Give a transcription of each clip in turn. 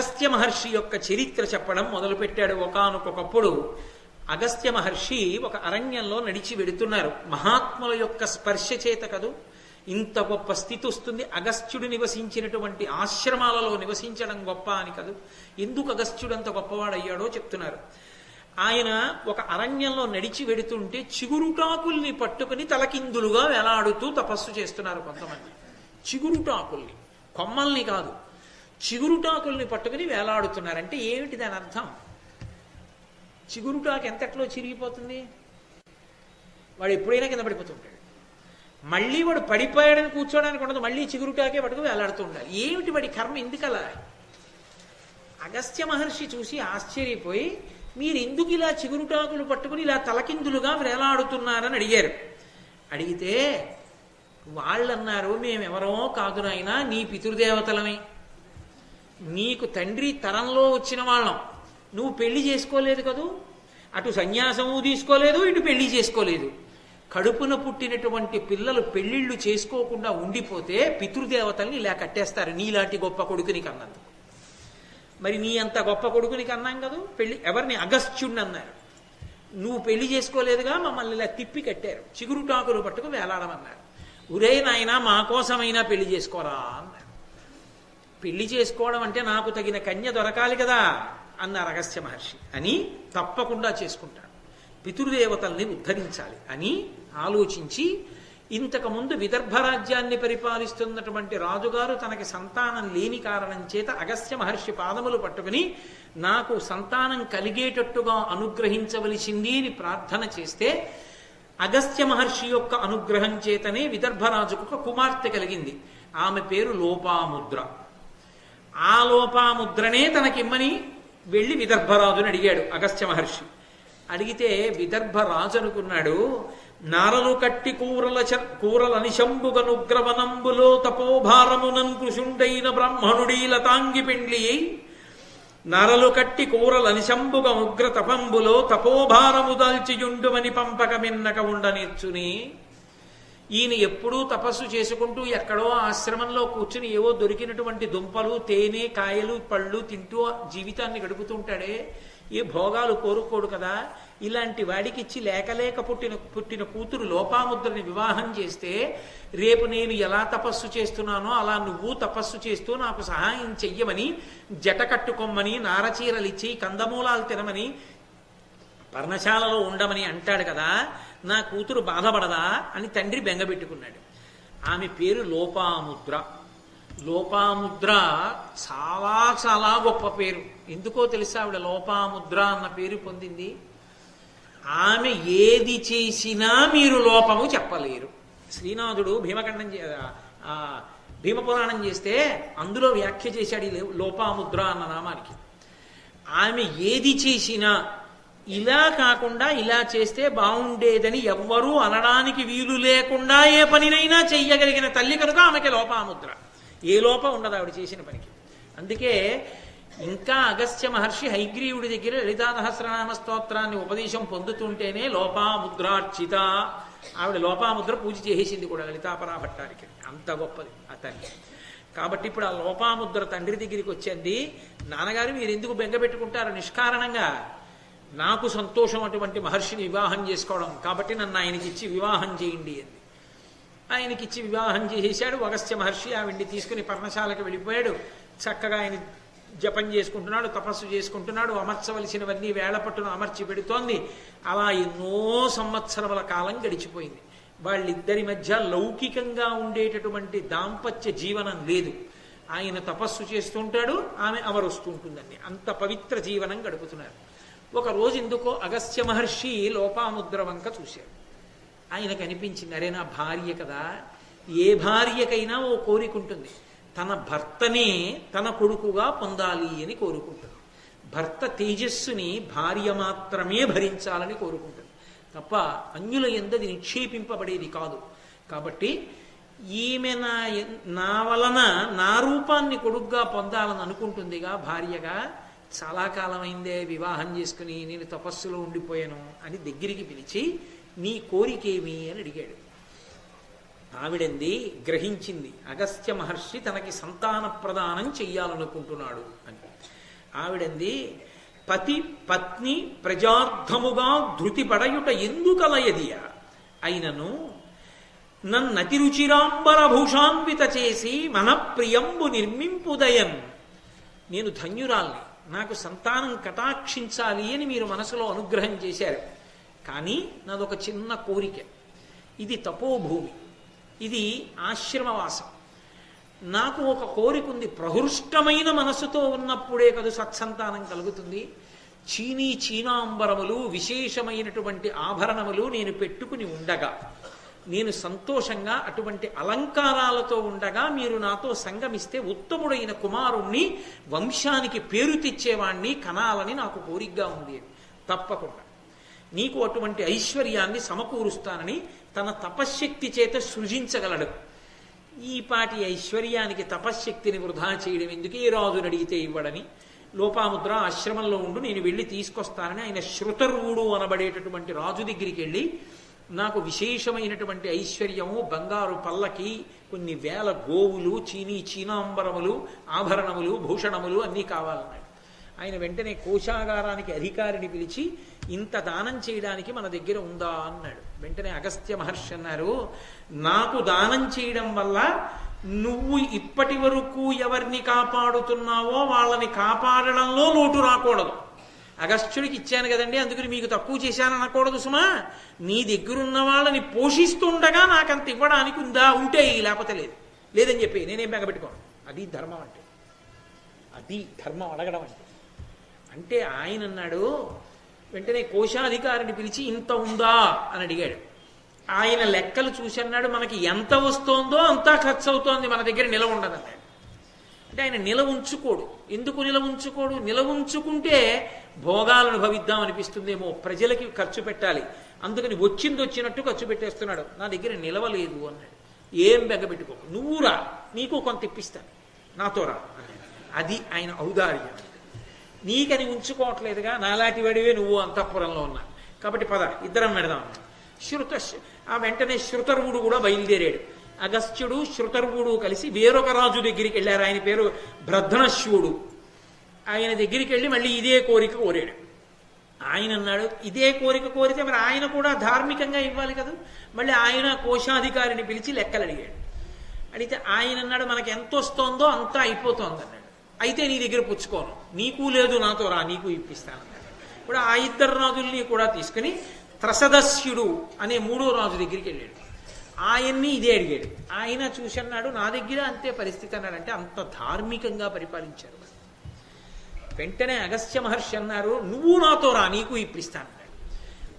అగస్త్య మహర్షి యొక్క చరిత్ర చెప్పడం మొదలుపెట్టాడు ఒకానొకప్పుడు. అగస్త్య మహర్షి ఒక అరణ్యంలో నడిచి వెడుతున్నారు. మహాత్ముల యొక్క స్పర్శ చేత కదూ ఇంత గొప్ప స్థితి వస్తుంది. అగస్త్యుడు నివసించినటువంటి ఆశ్రమాలలో నివసించడం గొప్ప అని కదూ ఎందుకు అగస్త్యుడు అంత గొప్పవాడయ్యాడో చెప్తున్నారు. ఆయన ఒక అరణ్యంలో నడిచి వెడుతుంటే చిగురుటాకుల్ని పట్టుకుని తలకిందులుగా వేలాడుతూ తపస్సు చేస్తున్నారు కొంతమంది. చిగురుటాకుల్ని కొమ్మల్ని కాదు చిగురుటాకుల్ని పట్టుకుని వేలాడుతున్నారు అంటే ఏమిటి దాని అర్థం? చిగురుటాకు ఎంతట్లో చిరిగిపోతుంది? వాడు ఎప్పుడైనా కింద పడిపోతుంటాడు మళ్ళీ వాడు పడిపోయాడని కూర్చోడానికి ఉండదు మళ్ళీ చిగురుటాకే పట్టుకుని వేలాడుతూ ఉండాలి. ఏమిటి వాడి కర్మ ఎందుకలా అగస్త్య మహర్షి చూసి ఆశ్చర్యపోయి మీరు ఎందుకు ఇలా చిగురుటాకులు పట్టుకుని ఇలా తలకిందులుగా వేలాడుతున్నారని అడిగారు. అడిగితే వాళ్ళన్నారు మేమెవరో కాదు నాయనా నీ పితృదేవతలమే. నీకు తండ్రి తరంలో వచ్చిన వాళ్ళం. నువ్వు పెళ్ళి చేసుకోలేదు కదూ? అటు సన్యాసము తీసుకోలేదు ఇటు పెళ్ళి చేసుకోలేదు. కడుపున పుట్టినటువంటి పిల్లలు పెళ్ళిళ్ళు చేసుకోకుండా ఉండిపోతే పితృదేవతల్ని ఇలా కట్టేస్తారు. నీలాంటి గొప్ప కొడుకుని కన్నందుకు. మరి నీ అంత గొప్ప కొడుకుని కన్నాం కదూ? పెళ్ళి ఎవరిని? అగస్త్యుణ్ణి అన్నారు. నువ్వు పెళ్ళి చేసుకోలేదుగా మమ్మల్ని ఇలా తిప్పి కట్టారు. చిగురుటాకులు పట్టుకు వేలాడమన్నారు. ఉరే నాయనా మా కోసమైనా పెళ్ళి చేసుకోరా అన్నారు. పెళ్ళి చేసుకోవడం అంటే నాకు తగిన కన్య దొరకాలి కదా అన్నారు అగస్త్య మహర్షి. అని తప్పకుండా చేసుకుంటాడు. పితృదేవతల్ని ఉద్ధరించాలి అని ఆలోచించి ఇంతకుముందు విదర్భ రాజ్యాన్ని పరిపాలిస్తున్నటువంటి రాజుగారు తనకి సంతానం లేని కారణం చేత అగస్త్య మహర్షి పాదములు పట్టుకుని నాకు సంతానం కలిగేటట్టుగా అనుగ్రహించవలసింది అని ప్రార్థన చేస్తే అగస్త్య మహర్షి యొక్క అనుగ్రహం చేతనే విదర్భరాజుకు ఒక కుమార్తె కలిగింది. ఆమె పేరు లోపాముద్ర. ఆ లోపాముద్రనే తనకిమ్మని వెళ్ళి విదర్భరాజుని అడిగాడు అగస్త్య మహర్షి. అడిగితే విదర్భరాజు అనుకున్నాడు నారలు కట్టి కూరల చ- కూరల నిశంబుగనుగ్రవనంబులో తపోభారమునన్ కృషుండైన బ్రాహ్మణుడీ లతాంగి పెండ్లి. నరలు కట్టి కూరలని శంభుగ ఉగ్ర తపంబులో తపోభారము దాల్చియుండుమని పంపక మిన్నక ఉండనిచ్చుని ఈయన ఎప్పుడూ తపస్సు చేసుకుంటూ ఎక్కడో ఆశ్రమంలో కూర్చుని ఏవో దొరికినటువంటి దుంపలు తేనె కాయలు పళ్ళు తింటూ జీవితాన్ని గడుపుతుంటాడే. ఏ భోగాలు కోరుకోడు కదా. ఇలాంటి వాడికి ఇచ్చి లేకలేక పుట్టిన పుట్టిన కూతురు లోపాముద్రని వివాహం చేస్తే రేపు నేను ఎలా తపస్సు చేస్తున్నానో అలా నువ్వు తపస్సు చేస్తూ నాకు సహాయం చెయ్యమని జట కట్టుకోమని నారచీరలిచ్చి కందమూలాలు తినమని పర్ణశాలలో ఉండమని అంటాడు కదా. నా కూతురు బాధపడదా అని తండ్రి బెంగబెట్టుకున్నాడు ఆమె పేరు లోపాముద్ర. లోపాముద్ర చాలా చాలా గొప్ప పేరు. ఎందుకో తెలుసా ఆవిడ లోపాముద్ర అన్న పేరు పొందింది? ఆమె ఏది చేసినా మీరు లోపము చెప్పలేరు. శ్రీనాథుడు భీమఖండం చే- భీమపురాణం చేస్తే అందులో వ్యాఖ్య చేశాడు లోపాముద్ర అన్న నామానికి. ఆమె ఏది చేసినా ఇలా కాకుండా ఇలా చేస్తే బాగుండేదని ఎవ్వరూ అనడానికి వీలు లేకుండా ఏ పనినైనా చెయ్యగలిగిన తల్లి కనుక ఆమెకి లోపాముద్ర. ఏ లోపం ఉండదు ఆవిడ చేసిన పనికి. అందుకే ఇంకా అగస్త్య మహర్షి హైగ్రీవుడి దగ్గర లలితా సహస్రనామ స్తోత్రాన్ని ఉపదేశం పొందుతుంటేనే లోపాముద్రార్చిత. ఆవిడ లోపాముద్ర పూజ చేసేసింది కూడా లలితాపరాభట్టానికి అంత గొప్పది ఆ తల్లి. కాబట్టి ఇప్పుడు ఆ లోపాముద్ర తండ్రి దగ్గరికి వచ్చింది నాన్నగారు మీరు ఎందుకు బెంగ పెట్టుకుంటారు? నిష్కారణంగా. నాకు సంతోషం అటువంటి మహర్షిని వివాహం చేసుకోవడం కాబట్టి నన్ను ఆయనకి ఇచ్చి వివాహం చేయండి అని ఆయనకి ఇచ్చి వివాహం చేసేశాడు. అగస్త్య మహర్షి ఆవిడ్ని తీసుకుని పర్ణశాలకు వెళ్ళిపోయాడు. చక్కగా ఆయన జపం చేసుకుంటున్నాడు తపస్సు చేసుకుంటున్నాడు. అమర్చవలసినవన్నీ వేళపట్టును అమర్చి పెడుతోంది. అలా ఎన్నో సంవత్సరముల కాలం గడిచిపోయింది. వాళ్ళిద్దరి మధ్య లౌకికంగా ఉండేటటువంటి దాంపత్య జీవనం లేదు. ఆయన తపస్సు చేస్తుంటాడు ఆమె అమరుస్తుంటుందండి అంత పవిత్ర జీవనం గడుపుతున్నారు. ఒక రోజు ఎందుకో అగస్త్య మహర్షి లోపాముద్ర వంక చూశాడు. ఆయనకు అనిపించింది అరే నా భార్య కదా ఏ భార్యకైనా ఓ కోరిక ఉంటుంది. తన భర్తనే తన కొడుకుగా పొందాలి అని కోరుకుంటుంది. భర్త తేజస్సుని భార్య మాత్రమే భరించాలని కోరుకుంటుంది. తప్ప అన్యుల ఎందది నిక్షేపింపబడేది కాదు. కాబట్టి ఈమె నా నా వలన నా రూపాన్ని కొడుగ్గా పొందాలని అనుకుంటుందిగా భార్యగా చాలా కాలమైందే వివాహం చేసుకుని నేను తపస్సులో ఉండిపోయాను అని దగ్గరికి పిలిచి నీ కోరికేమి? అని అడిగాడు. ఆవిడంది గ్రహించింది అగస్త్య మహర్షి తనకి సంతాన ప్రదానం చెయ్యాలనుకుంటున్నాడు అని. ఆవిడంది పతి పత్ని ప్రజార్థముగా ధృతి పడయుట ఎందుకలయదియ? అయినను నన్నతి రుచిరాంబర భూషాన్విత చేసి మన ప్రియంబు నిర్మింపుదయన్. నేను ధన్యురాల్ని. నాకు సంతానం కటాక్షించాలి అని మీరు మనసులో అనుగ్రహం చేశారు. కానీ నాదొక చిన్న కోరిక. ఇది తపోభూమి. ఇది ఆశ్రమవాసం. నాకు ఒక కోరిక ఉంది ప్రహృష్టమైన మనసుతో ఉన్నప్పుడే కదా సత్సంతానం కలుగుతుంది. చీనీ చీనాంబరములు విశేషమైనటువంటి ఆభరణములు నేను పెట్టుకుని ఉండగా నేను సంతోషంగా అటువంటి అలంకారాలతో ఉండగా మీరు నాతో సంగమిస్తే ఉత్తముడైన కుమారుణ్ణి వంశానికి పేరు తెచ్చేవాణ్ణి కనాలని నాకు కోరికగా ఉంది. తప్పకుండా. నీకు అటువంటి ఐశ్వర్యాన్ని సమకూరుస్తానని తన తపశ్శక్తి చేత సృజించగలడు. ఈ పాటి ఐశ్వర్యానికి తపశ్శక్తిని వృధా చేయడం ఎందుకు? ఏ రాజుని అడిగితే ఇవ్వడని. లోపాముద్ర ఆశ్రమంలో ఉండు నేను వెళ్ళి తీసుకొస్తానని ఆయన శృతరువుడు అనబడేటటువంటి రాజు దగ్గరికి వెళ్ళి నాకు విశేషమైనటువంటి ఐశ్వర్యము బంగారు పల్లకి కొన్ని వేల గోవులు చీనీ చీనాంబరములు ఆభరణములు భూషణములు అన్నీ కావాలన్నాడు. ఆయన వెంటనే కోశాగారానికి అధికారిని పిలిచి ఇంత దానం చేయడానికి మన దగ్గర ఉందా? అన్నాడు. వెంటనే అగస్త్య మహర్షి అన్నారు నాకు దానం చేయడం వల్ల నువ్వు ఇప్పటి వరకు ఎవరిని కాపాడుతున్నావో వాళ్ళని కాపాడడంలో లోటు రాకూడదు. అగస్త్యుడికి ఇచ్చాను కదండి అందుకని మీకు తక్కువ చేశాను అనకూడదు సుమా. నీ దగ్గరున్న వాళ్ళని పోషిస్తుండగా నాకంత ఇవ్వడానికి ఉందా? ఉంటే లేకపోతే లేదు. లేదని చెప్పి నేనేం బెగబెట్టుకోను అది ధర్మం అంటే. అది ధర్మం అడగడం అంటే. అంటే ఆయన అన్నాడు వెంటనే కోశాధికారిని పిలిచి ఇంత ఉందా అని అడిగాడు. ఆయన లెక్కలు చూసి అన్నాడు మనకి ఎంత వస్తోందో అంతా ఖర్చు అవుతోంది మన దగ్గర నిలవ ఉండదన్నాడు అంటే ఆయన నిల ఉంచుకోడు ఎందుకు నిల ఉంచుకోడు నిల ఉంచుకుంటే భోగాలను భవిద్దాం అనిపిస్తుందేమో. ప్రజలకి ఖర్చు పెట్టాలి. అందుకని వచ్చింది వచ్చినట్టు ఖర్చు పెట్టేస్తున్నాడు. నా దగ్గర నిలవలేదు అన్నాడు. ఏం బెగబెట్టుకో. నువ్వు రా. నీకు కొంత ఇప్పిస్తాను నాతో రా అది ఆయన ఔదార్యం. నీకని ఉంచుకోవట్లేదుగా. నాలాంటి వాడివే నువ్వు అంతఃపురంలో ఉన్నా. కాబట్టి పద ఇద్దరం పెడదాం శృత ఆ వెంటనే శృతరువుడు కూడా బయలుదేరాడు. అగస్త్యుడు శృతర్వుడు కలిసి వేరొక రాజు దగ్గరికి వెళ్ళారు. ఆయన పేరు భ్రధనశ్వుడు. ఆయన దగ్గరికి వెళ్ళి మళ్ళీ ఇదే కోరిక కోరాడు. ఆయన అన్నాడు ఇదే కోరిక కోరితే మరి ఆయన కూడా ధార్మికంగా ఇవ్వాలి కదా? మళ్ళీ ఆయన కోశాధికారిని పిలిచి లెక్కలు అడిగాడు. అడిగితే ఆయన అన్నాడు మనకి ఎంత వస్తోందో అంతా అయిపోతోంది అన్నాడు. అయితే నీ దగ్గర పుచ్చుకోను. నీకు లేదు నాతో రా నీకు ఇప్పిస్తాను అన్నాడు. ఇప్పుడు ఆ ఇద్దరు రాజుల్ని కూడా తీసుకుని త్రసదస్యుడు అనే మూడో రాజు దగ్గరికి వెళ్ళాడు. ఆయన్ని ఇదే అడిగాడు. ఆయన చూసన్నాడు నా దగ్గర అంతే పరిస్థితి అన్నాడు అంటే అంత ధార్మికంగా పరిపాలించారు వెంటనే అగస్త్య మహర్షి అన్నారు నువ్వు నాతో రా నీకు ఇప్పిస్తాను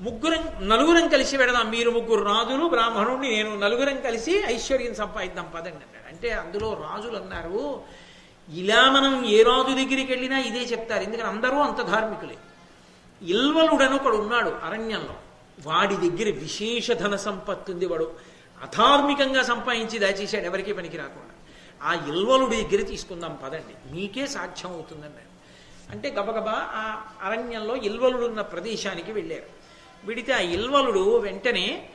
ముగ్గురం నలుగురం కలిసి పెడదాం మీరు ముగ్గురు రాజులు బ్రాహ్మణుడిని నేను నలుగురం కలిసి ఐశ్వర్యం సంపాదిద్దాం పదండి అన్నాడు. అంటే అందులో రాజులు అన్నారు ఇలా మనం ఏ రాజు దగ్గరికి వెళ్ళినా ఇదే చెప్తారు. ఎందుకంటే అందరూ అంత ధార్మికులే. ఇల్వలుడని ఒకడు ఉన్నాడు అరణ్యంలో. వాడి దగ్గర విశేష ధన సంపత్తి ఉంది వాడు. అధార్మికంగా సంపాదించి దాచేశాడు ఎవరికీ పనికి రాకుండా. ఆ ఇల్వలుడి దగ్గర తీసుకుందాం పదండి. మీకే సాధ్యం అవుతుందన్నాడు అంటే గబగబా ఆ అరణ్యంలో ఇల్వలుడు ఉన్న ప్రదేశానికి వెళ్ళారు. విడితే ఆ ఇల్వలుడు వెంటనే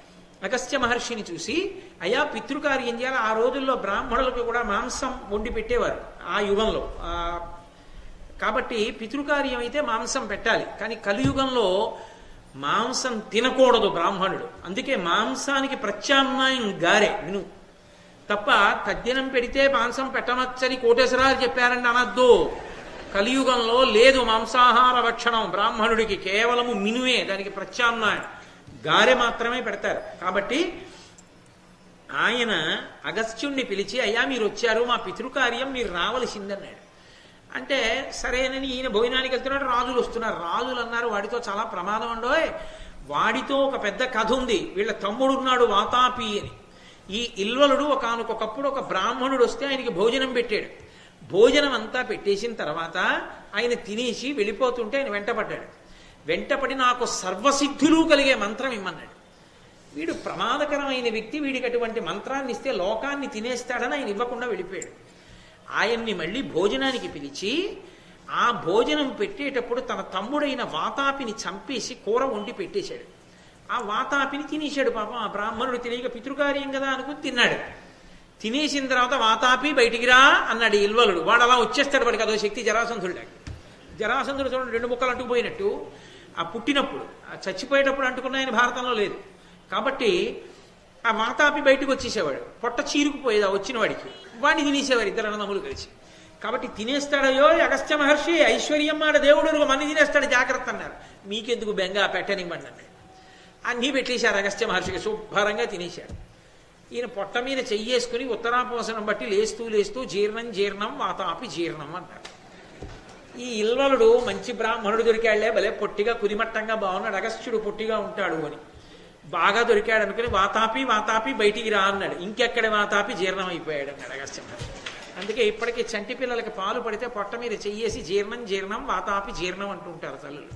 అగస్త్య మహర్షిని చూసి అయా పితృకార్యం చేయాలి. ఆ రోజుల్లో బ్రాహ్మణులకు కూడా మాంసం వండి పెట్టేవారు ఆ యుగంలో. కాబట్టి పితృకార్యం అయితే మాంసం పెట్టాలి. కానీ కలియుగంలో మాంసం తినకూడదు బ్రాహ్మణుడు. అందుకే మాంసానికి ప్రత్యామ్నాయం గారే విను. తప్ప తద్దినం పెడితే మాంసం పెట్టనొచ్చని కోటేశ్వరాలు చెప్పారండి అనద్దు. కలియుగంలో లేదు మాంసాహార భక్షణం బ్రాహ్మణుడికి కేవలము మినువే దానికి ప్రత్యామ్నాయం. గారె మాత్రమే పెడతారు. కాబట్టి ఆయన అగస్త్యుణ్ణి పిలిచి అయ్యా మీరు వచ్చారు మా పితృకార్యం మీరు రావలసిందన్నాడు. అంటే సరేనని ఈయన భోజనానికి వెళ్తున్నాడు రాజులు వస్తున్నారు. రాజులు అన్నారు వాడితో చాలా ప్రమాదం ఉండో వాడితో ఒక పెద్ద కథ ఉంది. వీళ్ళ తమ్ముడు ఉన్నాడు వాతాపి అని. ఈ ఇల్వలుడు ఒకనకొకప్పుడు ఒక బ్రాహ్మణుడు వస్తే ఆయనకి భోజనం పెట్టాడు. భోజనం అంతా పెట్టేసిన తర్వాత ఆయన తినేసి వెళ్ళిపోతుంటే ఆయన వెంటపడ్డాడు. వెంటపడి నాకు సర్వసిద్ధులు కలిగే మంత్రం ఇమ్మన్నాడు. వీడు ప్రమాదకరమైన వ్యక్తి వీడికి అటువంటి మంత్రాన్ని ఇస్తే లోకాన్ని తినేస్తాడని ఆయన ఇవ్వకుండా వెళ్ళిపోయాడు. ఆయన్ని మళ్ళీ భోజనానికి పిలిచి ఆ భోజనం పెట్టేటప్పుడు తన తమ్ముడైన వాతాపిని చంపేసి కూర వండి పెట్టేశాడు. ఆ వాతాపిని తినేశాడు పాపం. ఆ బ్రాహ్మణుడు తెలియక పితృకార్యం కదా అనుకుని తిన్నాడు. తినేసిన తర్వాత వాతాపి బయటికి రా అన్నాడు ఇల్వలుడు. వాడు అలా వచ్చేస్తాడు వాడికి. అదో శక్తి జరాసంధుడు జరాసంధుడు చూడండి రెండు ముక్కలు అంటుకుపోయినట్టు. ఆ పుట్టినప్పుడు ఆ చచ్చిపోయేటప్పుడు అంటుకున్నాయని భారతంలో లేదు. కాబట్టి ఆ వాతాపి బయటకు వచ్చేసేవాడు. పొట్ట చీరుకుపోయేది వచ్చిన వాడికి. వాడిని తినేసేవారు ఇద్దరు అన్నదమ్ములు కలిసి. కాబట్టి తినేస్తాడయో అగస్త్య మహర్షి ఐశ్వర్యం ఆడ దేవుడు మన్ని తినేస్తాడు? జాగ్రత్త అన్నారు. మీకెందుకు బెంగ? పెట్టనివ్వండి అన్నాడు. అన్నీ పెట్టేశారు అగస్త్య మహర్షికి. శుభ్రంగా తినేశాడు. ఈయన పొట్ట మీద చెయ్యేసుకుని ఉత్తరాపోసనం బట్టి లేస్తూ లేస్తూ జీర్ణం జీర్ణం వాతాపి జీర్ణం అన్నాడు ఈ ఇల్వలుడు మంచి బ్రాహ్మణుడు దొరికాళ్ళే భలే పొట్టిగా కుదిమట్టంగా బాగున్నాడు. అగస్త్యుడు పొట్టిగా ఉంటాడు అని. బాగా దొరికాడు అనుకుని వాతాపి వాతాపి బయటికి రా అన్నాడు. ఇంకెక్కడ వాతాపి? జీర్ణం అయిపోయాడు అన్నాడు అగస్త్యం. అందుకే ఇప్పటికీ చంటి పిల్లలకి పాలు పడితే పొట్ట మీద చెయ్యేసి జీర్ణం జీర్ణం వాతాపి జీర్ణం అంటుంటారు తల్లులు.